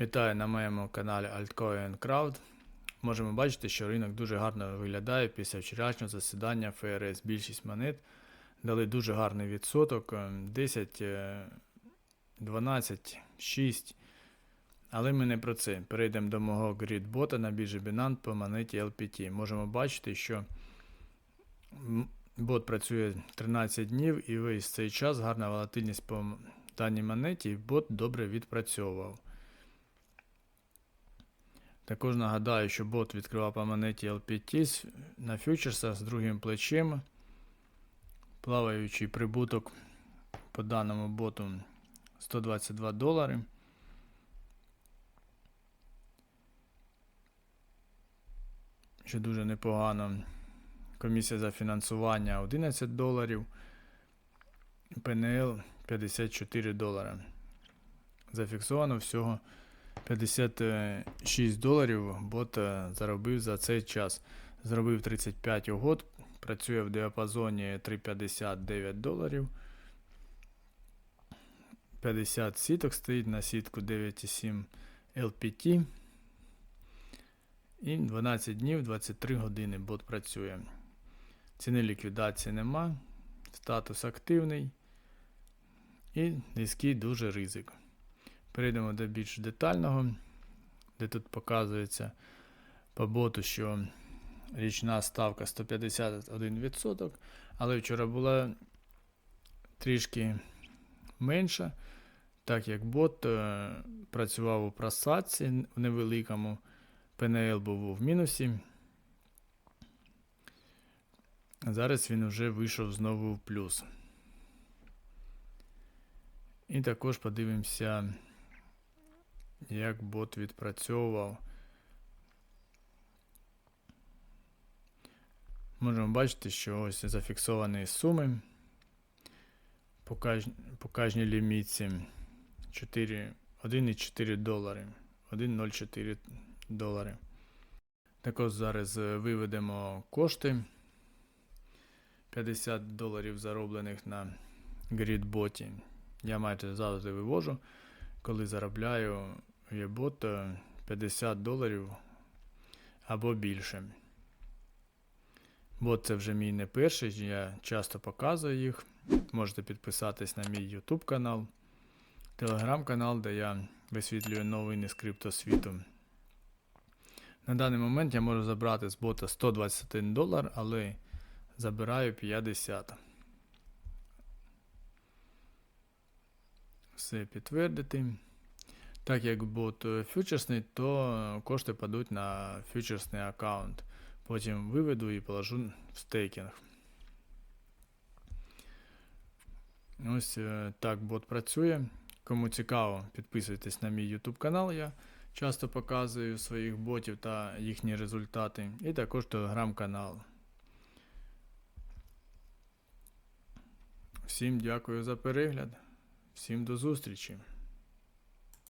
Вітаю на моєму каналі Altcoin Crowd. Можемо бачити, що ринок дуже гарно виглядає після вчорашнього засідання ФРС. Більшість монет дали дуже гарний відсоток е, 10, е, 12, 6. Але ми не про це. Перейдемо до мого грідбота на біржі Binance по монеті LPT. Можемо бачити, що бот працює 13 днів і весь цей час гарна волатильність по даній монеті, і бот добре відпрацьовував. Також нагадаю, що бот відкривав по монеті LPT на фьючерсах з другим плечем. Плаваючий прибуток по даному боту 122 долари. Що дуже непогано. Комісія за фінансування 11 доларів. ПНЛ 54 долари. Зафіксовано всього 56 доларів бот е, заробив за цей час. Зробив 35 угод, працює в діапазоні 3,59 доларів. 50 сіток стоїть на сітку 9,7 LPT. І 12 днів 23 години бот працює. Ціни ліквідації нема. Статус активний. І низький дуже ризик. Перейдемо до більш детального, де тут показується по боту, що річна ставка 151%, але вчора була трішки менша, так як бот е, працював у просадці в невеликому, ПНЛ був в мінусі. Зараз він вже вийшов знову в плюс. І також подивимося, як бот відпрацьовував. Можемо бачити, що ось зафіксовані суми по, кожній лімітці 4... 1,4 долари. 1,04 долари. Також зараз е, виведемо кошти 50 доларів зароблених на грідботі. Я майже завжди вивожу, коли заробляю є бот е, 50 доларів або більше. Бот це вже мій не перший, я часто показую їх. Можете підписатись на мій YouTube канал, телеграм-канал, де я висвітлюю новини з криптосвіту. На даний момент я можу забрати з бота 121 долар, але забираю 50. Все підтвердити. Так як бот е, фьючерсний, то кошти падуть на фьючерсний аккаунт. Потім виведу і положу в стейкінг. Ось е, так бот працює. Кому цікаво, підписуйтесь на мій YouTube канал. Я часто показую своїх ботів та їхні результати. І також телеграм-канал. Всім дякую за перегляд. Всім до зустрічі!